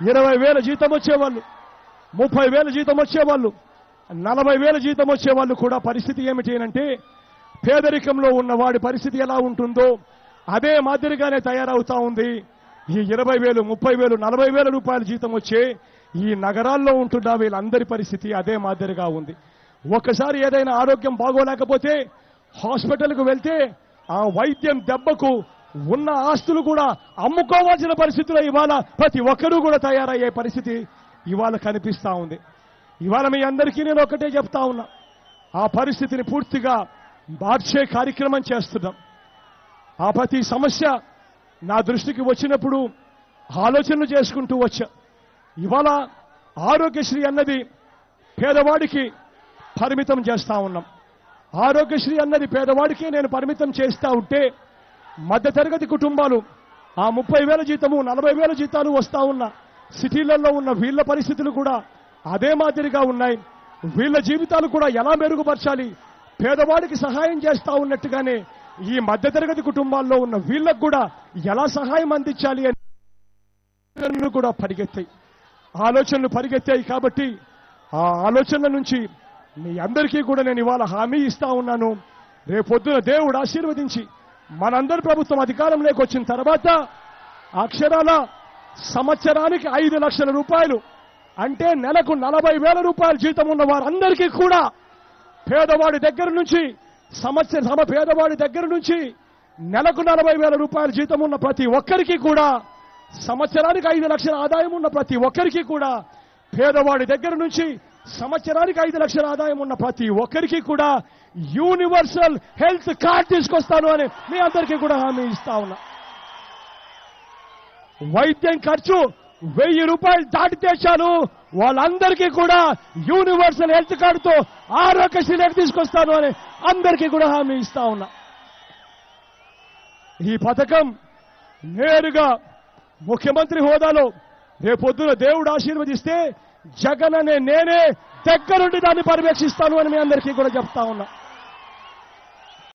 ఇరవై వేల జీతం వచ్చేవాళ్ళు ముప్పై వేల జీతం వచ్చేవాళ్ళు నలభై వేల జీతం వచ్చేవాళ్ళు కూడా పరిస్థితి ఏమిటి అంటే పేదరికంలో ఉన్న వాడి పరిస్థితి ఎలా ఉంటుందో అదే మాదిరిగానే తయారవుతా ఉంది. ఈ ఇరవై వేలు ముప్పై వేలు నలభై వేల రూపాయల జీతం వచ్చే ఈ నగరాల్లో ఉంటున్న వీళ్ళందరి పరిస్థితి అదే మాదిరిగా ఉంది. ఒక్కసారి ఏదైనా ఆరోగ్యం బాగోలేకపోతే హాస్పిటల్కు వెళ్తే ఆ వైద్యం దెబ్బకు ఉన్న ఆస్తులు కూడా అమ్ముకోవాల్సిన పరిస్థితిలో ఇవాళ ప్రతి ఒక్కరూ కూడా తయారయ్యే పరిస్థితి ఇవాళ కనిపిస్తా ఉంది. ఇవాళ మీ అందరికీ నేను ఒకటే చెప్తా ఉన్నా. ఆ పరిస్థితిని పూర్తిగా మార్చే కార్యక్రమం చేస్తున్నాం. ఆ ప్రతి సమస్య నా దృష్టికి వచ్చినప్పుడు ఆలోచనలు చేసుకుంటూ వచ్చా. ఇవాళ ఆరోగ్యశ్రీ అన్నది పేదవాడికి పరిమితం చేస్తా ఉన్నాం. ఆరోగ్యశ్రీ అన్నది పేదవాడికి నేను పరిమితం చేస్తా ఉంటే మధ్యతరగతి కుటుంబాలు ఆ ముప్పై వేల జీతము నలభై వేల జీతాలు వస్తా ఉన్న సిటీలలో ఉన్న వీళ్ళ పరిస్థితులు కూడా అదే మాదిరిగా ఉన్నాయి. వీళ్ళ జీవితాలు కూడా ఎలా మెరుగుపరచాలి? పేదవాడికి సహాయం చేస్తా ఉన్నట్టుగానే ఈ మధ్యతరగతి కుటుంబాల్లో ఉన్న వీళ్ళకు కూడా ఎలా సహాయం అందించాలి అని ఆలోచనలు కూడా పరిగెత్తాయి. ఆలోచనలు పరిగెత్తాయి కాబట్టి ఆ ఆలోచనల నుంచి మీ అందరికీ కూడా నేను ఇవాళ హామీ ఇస్తా ఉన్నాను. రేపొద్దున దేవుడు ఆశీర్వదించి మనందరి ప్రభుత్వం అధికారంలోకి వచ్చిన తర్వాత అక్షరాల సంవత్సరానికి ఐదు లక్షల రూపాయలు అంటే నెలకు నలభై వేల రూపాయల జీతం ఉన్న వారందరికీ కూడా పేదవాడి దగ్గర నుంచి సంవత్సర సమ పేదవాడి దగ్గర నుంచి నెలకు నలభై వేల రూపాయల జీతం ఉన్న ప్రతి ఒక్కరికి కూడా సంవత్సరానికి ఐదు లక్షల ఆదాయం ఉన్న ప్రతి ఒక్కరికి కూడా పేదవాడి దగ్గర నుంచి సంవత్సరానికి ఐదు లక్షల ఆదాయం ఉన్న ప్రతి ఒక్కరికి కూడా యూనివర్సల్ హెల్త్ కార్డ్ తీసుకొస్తాను అని మీ అందరికీ కూడా హామీ ఇస్తా ఉన్నా. వైద్యం ఖర్చు వెయ్యి రూపాయలు దాటితే చాలు వాళ్ళందరికీ కూడా యూనివర్సల్ హెల్త్ కార్డుతో ఆరోగ్యశ్రీలోకి తీసుకొస్తాను అని అందరికీ కూడా హామీ ఇస్తా ఉన్నా. ఈ పథకం నేరుగా ముఖ్యమంత్రి హోదాలో రేపొద్దున దేవుడు ఆశీర్వదిస్తే జగన్ అనే నేనే దగ్గరుండి దాన్ని పర్యవేక్షిస్తాను అని మీ అందరికీ కూడా చెప్తా ఉన్నా.